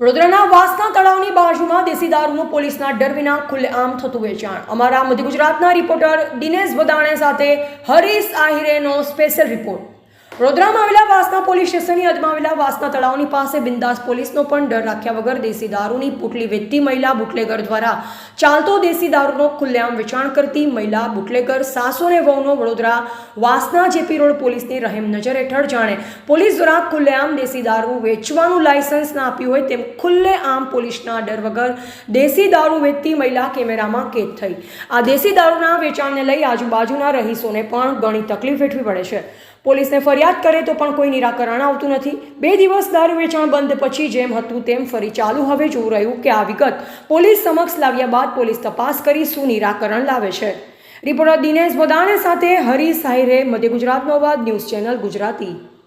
વડોદરાના વાસના તળાવની બાજુમાં દેશી દારૂનું પોલીસના ડર વિના ખુલ્લેઆમ થતું વેચાણ. અમારા મધ્ય ગુજરાતના રિપોર્ટર દિનેશ વદાણે સાથે હરીશ આહિરેનો સ્પેશિયલ રિપોર્ટ. વડોદરામાં આવેલા વાસના પોલીસ સ્ટેશનની હદમાં આવેલા વાસના તળાવની પાસે બિંદાસ પોલીસનો પણ ડર રાખ્યા વગર દેશી દારૂની પુટલી વેચતી મહિલા બુટલેગર દ્વારા ચાલતો દેશી દારૂનો ખુલ્લેઆમ વેચાણ કરતી મહિલા બુટલેગર સાસો અને વહુનો વડોદરા વાસના જેપી રોડ પોલીસની રહેમ નજર હેઠળ જાણે પોલીસ દ્વારા ખુલ્લેઆમ દેશી દારૂ વેચવાનું લાયસન્સ ના આપ્યું હોય તેમ ખુલ્લેઆમ પોલીસના ડર વગર દેશી દારૂ વેચતી મહિલા કેમેરામાં કેદ થઈ. આ દેશી દારૂના વેચાણને લઈ આજુબાજુના રહીશોને પણ ઘણી તકલીફ વેઠવી પડે છે. પોલીસને ફરિયાદ કરે તો પણ કોઈ નિરાકરણ આવતું નથી. બે દિવસ દારૂ વેચાણ બંધ પછી જેમ હતું તેમ ફરી ચાલુ હવે જોવું રહ્યું કે આ વિગત પોલીસ સમક્ષ લાવ્યા બાદ પોલીસ તપાસ કરી શું નિરાકરણ લાવે છે. રિપોર્ટર દિનેશ બદાણે સાથે હરીશ સાહિરે મધ્ય ગુજરાતનો અવાજ ન્યૂઝ ચેનલ ગુજરાતી.